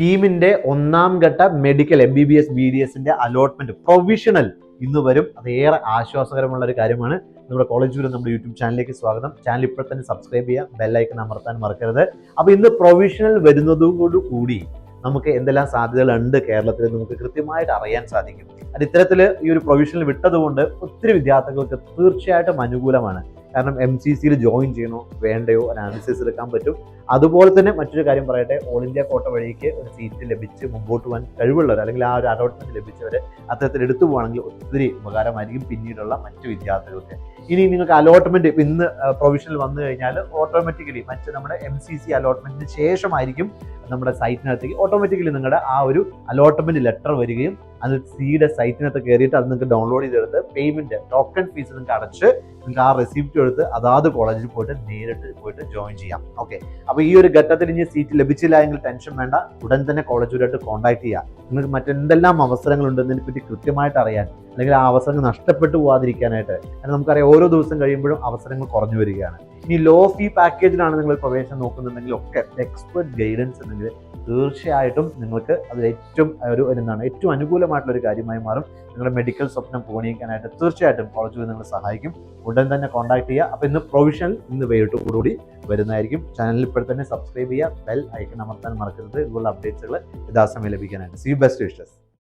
ടീമിന്റെ ഒന്നാം ഘട്ട medical M B B S B D എസിന്റെ അലോട്ട്മെന്റ് പ്രൊവിഷണൽ ഇന്ന് വരും. അത് ഏറെ ആശ്വാസകരമുള്ള ഒരു കാര്യമാണ്. നമ്മുടെ കോളേജ് വരും നമ്മുടെ യൂട്യൂബ് ചാനലിലേക്ക് സ്വാഗതം. ചാനൽ ഇപ്പോൾ തന്നെ സബ്സ്ക്രൈബ് ചെയ്യുക ബെല്ലൈക്കൺ അമർത്താൻ മറക്കരുത്. അപ്പോൾ ഇന്ന് പ്രൊവിഷണൽ വരുന്നതുകൂടി നമുക്ക് എന്തെല്ലാം സാധ്യതകളുണ്ട് കേരളത്തിൽ നമുക്ക് കൃത്യമായിട്ട് അറിയാൻ സാധിക്കും. അത് ഇത്തരത്തിൽ ഈ ഒരു പ്രൊവിഷണൽ വിട്ടതുകൊണ്ട് ഒത്തിരി വിദ്യാർത്ഥികൾക്ക് തീർച്ചയായിട്ടും അനുകൂലമാണ്. കാരണം എം സി സിയിൽ ജോയിൻ ചെയ്യണോ വേണ്ടയോ? ഒരു അനാലിസിസ് എടുക്കാൻ പറ്റും. അതുപോലെ തന്നെ മറ്റൊരു കാര്യം പറയട്ടെ. ഓൾ ഇന്ത്യ കോട്ട വഴിക്ക് ഒരു സീറ്റ് ലഭിച്ച് മുമ്പോട്ട് പോകാൻ കഴിവുള്ളവർ അല്ലെങ്കിൽ ആ ഒരു അലോട്ട്മെന്റ് ലഭിച്ചവർ അത്തരത്തിൽ എടുത്തു പോകുകയാണെങ്കിൽ ഒത്തിരി ഉപകാരമായിരിക്കും പിന്നീടുള്ള മറ്റു വിദ്യാർത്ഥികൾക്ക്. ഇനി നിങ്ങൾക്ക് അലോട്ട്മെന്റ് ഇന്ന് പ്രൊവിഷനിൽ വന്നു കഴിഞ്ഞാൽ ഓട്ടോമാറ്റിക്കലി മറ്റ് നമ്മുടെ എം സി സി അലോട്ട്മെന്റിന് ശേഷമായിരിക്കും നമ്മുടെ സൈറ്റിനകത്തേക്ക് ഓട്ടോമാറ്റിക്കലി നിങ്ങളുടെ ആ ഒരു അലോട്ട്മെന്റ് ലെറ്റർ വരികയും അത് സിയുടെ സൈറ്റിനകത്ത് കയറിയിട്ട് അത് നിങ്ങൾക്ക് ഡൗൺലോഡ് ചെയ്തെടുത്ത് പേയ്മെന്റ് ടോക്കൺ ഫീസ് നിങ്ങൾക്ക് അടച്ച് നിങ്ങൾക്ക് ആ റെസിപ്റ്റ് എടുത്ത് അതാത് കോളേജിൽ പോയിട്ട് നേരിട്ട് പോയിട്ട് ജോയിൻ ചെയ്യാം. ഓക്കെ അപ്പോൾ ഈ ഒരു ഘട്ടത്തിൽ ഇനി സീറ്റ് ലഭിച്ചില്ല എങ്കിൽ ടെൻഷൻ വേണ്ട. ഉടൻ തന്നെ കോളേജുമായിട്ട് കോൺടാക്ട് ചെയ്യാം. നിങ്ങൾക്ക് മറ്റെന്തെല്ലാം അവസരങ്ങളുണ്ടെന്നതിനെ പറ്റി കൃത്യമായിട്ട് അറിയാൻ അല്ലെങ്കിൽ ആ അവസരങ്ങൾ നഷ്ടപ്പെട്ടു പോകാതിരിക്കാനായിട്ട് കാരണം നമുക്കറിയാം ഓരോ ദിവസം കഴിയുമ്പോഴും അവസരങ്ങൾ കുറഞ്ഞു വരികയാണ്. ഇനി ലോ ഫീ പാക്കേജിലാണ് നിങ്ങൾ പ്രവേശനം നോക്കുന്നുണ്ടെങ്കിൽ ഒക്കെ എക്സ്പെർട്ട് ഗൈഡൻസ് ഉണ്ടെങ്കിൽ തീർച്ചയായിട്ടും നിങ്ങൾക്ക് അത് ഏറ്റവും ഒരു എന്താണ് ഏറ്റവും അനുകൂലമായിട്ടുള്ള ഒരു കാര്യമായി മാറും. നിങ്ങളുടെ മെഡിക്കൽ സ്വപ്നം പൂണിയിക്കാനായിട്ട് തീർച്ചയായിട്ടും കോളേജ് നിങ്ങളെ സഹായിക്കും. ഉടൻ തന്നെ കോൺടാക്ട് ചെയ്യുക. അപ്പോൾ ഇന്ന് പ്രൊവിഷണൽ ഇന്ന് വൈകിട്ടോടുകൂടി വരുന്നതായിരിക്കും. ചാനലിൽ ഇപ്പോൾ തന്നെ സബ്സ്ക്രൈബ് ചെയ്യുക. ബെൽ ഐക്കൺ അമർത്താൻ മറക്കരുത്. ഇതുപോലുള്ള അപ്ഡേറ്റ്സുകൾ യഥാസമയം ലഭിക്കാനായിട്ട്. C best wishes